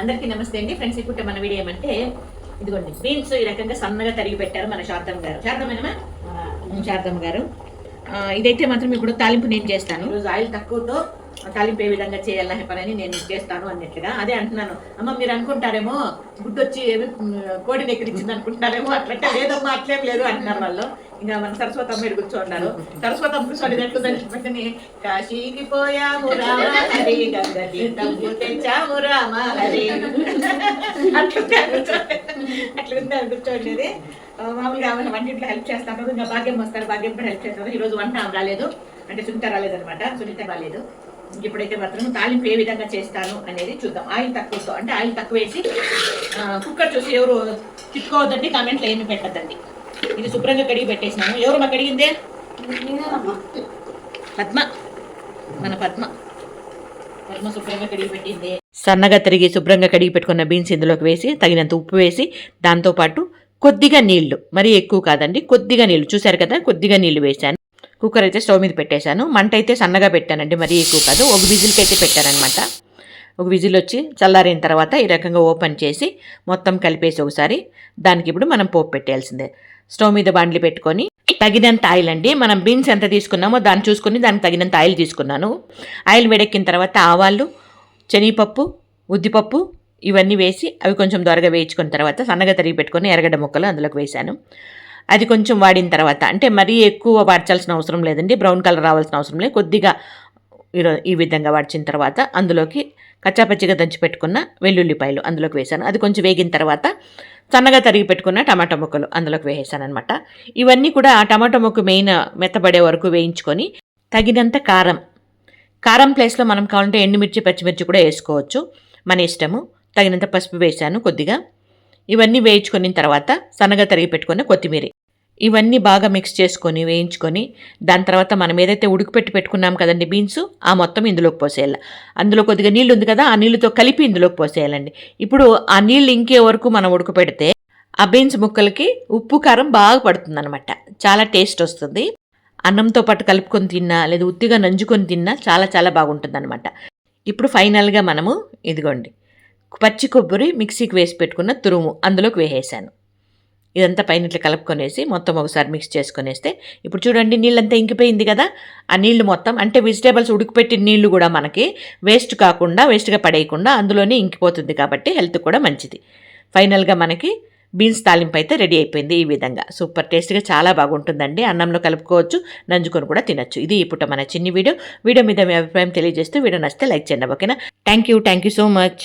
అందరికీ నమస్తే అండి. ఫ్రెండ్స్ ఇప్పుడు మన వీడియో ఏమంటే ఇదిగోండి బీన్స్ ఈ రకంగా సన్నగా తరిగి పెట్టారు మన శారదమ్మ గారు. శారదమేనమా శారదమ్మ గారు. ఇదైతే మాత్రం ఇప్పుడు తాలింపు నేను చేస్తాను. రోజు ఆయిల్ తక్కువతో తాలింపు ఏ విధంగా చేయాలనే పని నేను చేస్తాను అన్నట్లుగా అదే అంటున్నాను. అమ్మ మీరు అనుకుంటారేమో గుడ్డొచ్చి ఏమి ఉమ్, కోడిని ఎక్కిరించింది అనుకుంటారేమో అట్లంటే లేదమ్మా అట్లేం లేదు అంటున్నారు వాళ్ళు. ఇంకా మన సరస్వతి అమ్మ ఈడ కూర్చోన్నారు సరస్వతి అమ్మ ఎట్లుందని పెట్టని కాశీకి పోయాము రామ హరి. గంగ తీర్థము తెచ్చాము రామ హరి అట్లుంటే కూర్చోండి మామూలుగా ఆమె వంటింట్లో హెల్ప్ చేస్తాను. ఇంకా భాగ్యం వస్తారు భాగ్యం కూడా హెల్ప్ చేస్తారు ఈ రోజు వంట ఆమె రాలేదు. అంటే సునీత రాలేదన్నమాట. సునీత రాలేదు. ఇప్పుడైతే మాత్రం తాలింపు ఏ విధంగా చేస్తాను అనేది చూద్దాం. ఆయిల్ తక్కువతో అంటే ఆయిల్ తక్కువ వేసి కుక్కర్ చూసి ఎవరు తిట్టుకోవద్దండి కామెంట్లో ఏమి పెట్టద్దండి. ఇది శుభ్రంగా కడిగి పెట్టేసినాను. ఎవరు మా కడిగిందే? పద్మ. మన పద్మ. పద్మ శుభ్రంగా కడిగి పెట్టింది. సన్నగా తిరిగి శుభ్రంగా కడిగి పెట్టుకున్న బీన్స్ ఇందులోకి వేసి తగినంత ఉప్పు వేసి దాంతోపాటు కొద్దిగా నీళ్ళు. మరీ ఎక్కువ కాదండి కొద్దిగా నీళ్ళు. చూశారు కదా కొద్దిగా నీళ్ళు వేశాను. కుక్కర్ అయితే స్టవ్ మీద పెట్టేశాను. మంట అయితే సన్నగా పెట్టానండి మరీ ఎక్కువ కాదు. ఒక విజిల్కి అయితే పెట్టానమాట ఒక విజిల్ వచ్చి చల్లారిన తర్వాత ఈ రకంగా ఓపెన్ చేసి మొత్తం కలిపేసి ఒకసారి దానికి ఇప్పుడు మనం పోపు పెట్టేయాల్సిందే. స్టవ్ మీద బాండ్లు పెట్టుకొని తగినంత ఆయిల్ అండి. మనం బీన్స్ ఎంత తీసుకున్నామో దాన్ని చూసుకొని దానికి తగినంత ఆయిల్ తీసుకున్నాను. ఆయిల్ వేడెక్కిన తర్వాత ఆవాలు శనగపప్పు ఉద్దిపప్పు ఇవన్నీ వేసి అవి కొంచెం దొరగా వేయించుకున్న తర్వాత సన్నగా తరిగి పెట్టుకొని ఎర్రగడ్డ ముక్కలు అందులోకి వేశాను. అది కొంచెం వాడిన తర్వాత అంటే మరీ ఎక్కువ వాడ్చాల్సిన అవసరం లేదండి బ్రౌన్ కలర్ రావాల్సిన అవసరం లేదు కొద్దిగా ఈ విధంగా వాడిచిన తర్వాత అందులోకి కచ్చాపచ్చిగా దంచి పెట్టుకున్న వెల్లుల్లిపాయలు అందులోకి వేశాను. అది కొంచెం వేగిన తర్వాత సన్నగా తరిగి పెట్టుకున్న టమాటా ముక్కలు అందులోకి వేసేసాను అనమాట ఇవన్నీ కూడా ఆ టమాటా ముక్క మెయిన్ మెత్తబడే వరకు వేయించుకొని తగినంత కారం కారం ప్లేస్లో మనం కావాలంటే ఎండుమిర్చి పచ్చిమిర్చి కూడా వేసుకోవచ్చు. మన ఇష్టము. తగినంత పసుపు వేసాను కొద్దిగా. ఇవన్నీ వేయించుకున్న తర్వాత సన్నగా తరిగి పెట్టుకున్న కొత్తిమీర. ఇవన్నీ బాగా మిక్స్ చేసుకొని వేయించుకొని దాని తర్వాత మనం ఏదైతే ఉడికిపెట్టి పెట్టుకున్నాం కదండి బీన్స్ ఆ మొత్తం ఇందులోకి పోసేయాలి. అందులో కొద్దిగా నీళ్ళు ఉంది కదా ఆ నీళ్ళతో కలిపి ఇందులోకి పోసేయాలండి. ఇప్పుడు ఆ నీళ్ళు ఇంకే వరకు మనం ఉడకపెడితే ఆ బీన్స్ ముక్కలకి ఉప్పు కారం బాగా పడుతుందనమాట చాలా టేస్ట్ వస్తుంది. అన్నంతో పాటు కలుపుకొని తిన్నా లేదా ఉత్తిగా నంజుకొని తిన్నా చాలా చాలా బాగుంటుందన్నమాట. ఇప్పుడు ఫైనల్గా మనము ఇదిగోండి పచ్చి కొబ్బరి మిక్సీకి వేసి పెట్టుకున్న తురుము అందులోకి వేసేసాను. ఇదంతా పైన ఇట్లా కలుపుకొనేసి మొత్తం ఒకసారి మిక్స్ చేసుకొనేస్తే ఇప్పుడు చూడండి నీళ్ళంతా ఇంకిపోయింది కదా ఆ నీళ్ళు మొత్తం అంటే వెజిటేబుల్స్ ఉడికిపెట్టిన నీళ్ళు కూడా మనకి వేస్ట్ కాకుండా వేస్ట్గా పడేయకుండా అందులోనే ఇంకిపోతుంది కాబట్టి హెల్త్ కూడా మంచిది. ఫైనల్గా మనకి బీన్స్ తాలింపు అయితే రెడీ అయిపోయింది ఈ విధంగా. సూపర్ టేస్ట్గా చాలా బాగుంటుందండి. అన్నంలో కలుపుకోవచ్చు నంజుకొని కూడా తినొచ్చు. ఇది ఇప్పుడు మన చిన్ని వీడియో. వీడియో మీద మీ అభిప్రాయం తెలియజేస్తూ వీడియో నచ్చితే లైక్ చేయండి. ఓకేనా? Thank you. Thank you so much.